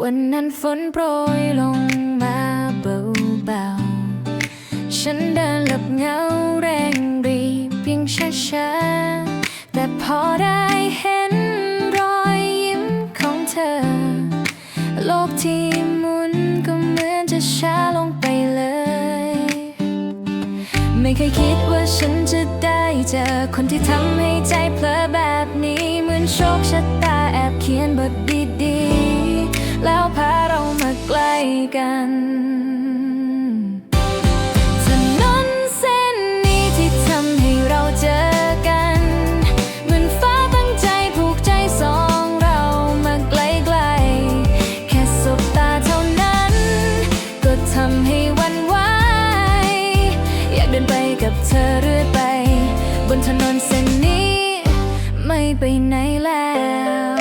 วันนั้นฝนโปรยลงมาเบาๆ ฉันเดินหลับเหงาเร่งรีบเพียงช้าๆ แต่พอได้เห็นรอยยิ้มของเธอ โลกที่หมุนก็เหมือนจะช้าลงไปเลย ไม่เคยคิดว่าฉันจะได้เจอคนที่ทำให้ใจเพลอแบบนี้ เหมือนโชคชะตาแอบเขียนบทดี กันถนนเส้นนี้ที่ทำให้เราเจอกัน เหมือนฟ้าตั้งใจผูกใจสองเรามาไกลๆแค่สบตาเท่านั้น ก็ทำให้วันไหวอยากเดินไปกับเธอเรื่อยไป บนถนนเส้นนี้ ไม่ไปไหนแล้ว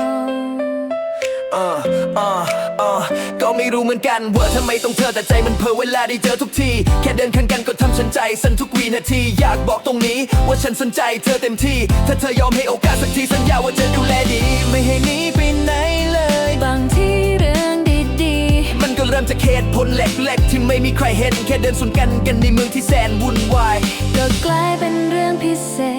เออเออเออ ก็ไม่รู้เหมือนกันว่าทำไมต้องเธอแต่ใจมันเพ้อเวลาได้เจอทุกที แค่เดินข้างกันก็ทำฉันใจสั่นทุกวีนาทีอยากบอกตรงนี้ ว่าฉันสนใจเธอเต็มที่ ถ้าเธอยอมให้โอกาสสักทีสัญญาว่าจะดูแลดี ไม่ให้หนีไปไหนเลยบางที่เรื่องดีมันก็เริ่มจากเหตุผลเล็กๆ ที่ไม่มีใครเห็น แค่เดินสวนกันกันในเมืองที่แสนวุ่นวายๆก็กลายเป็นเรื่องพิเศษ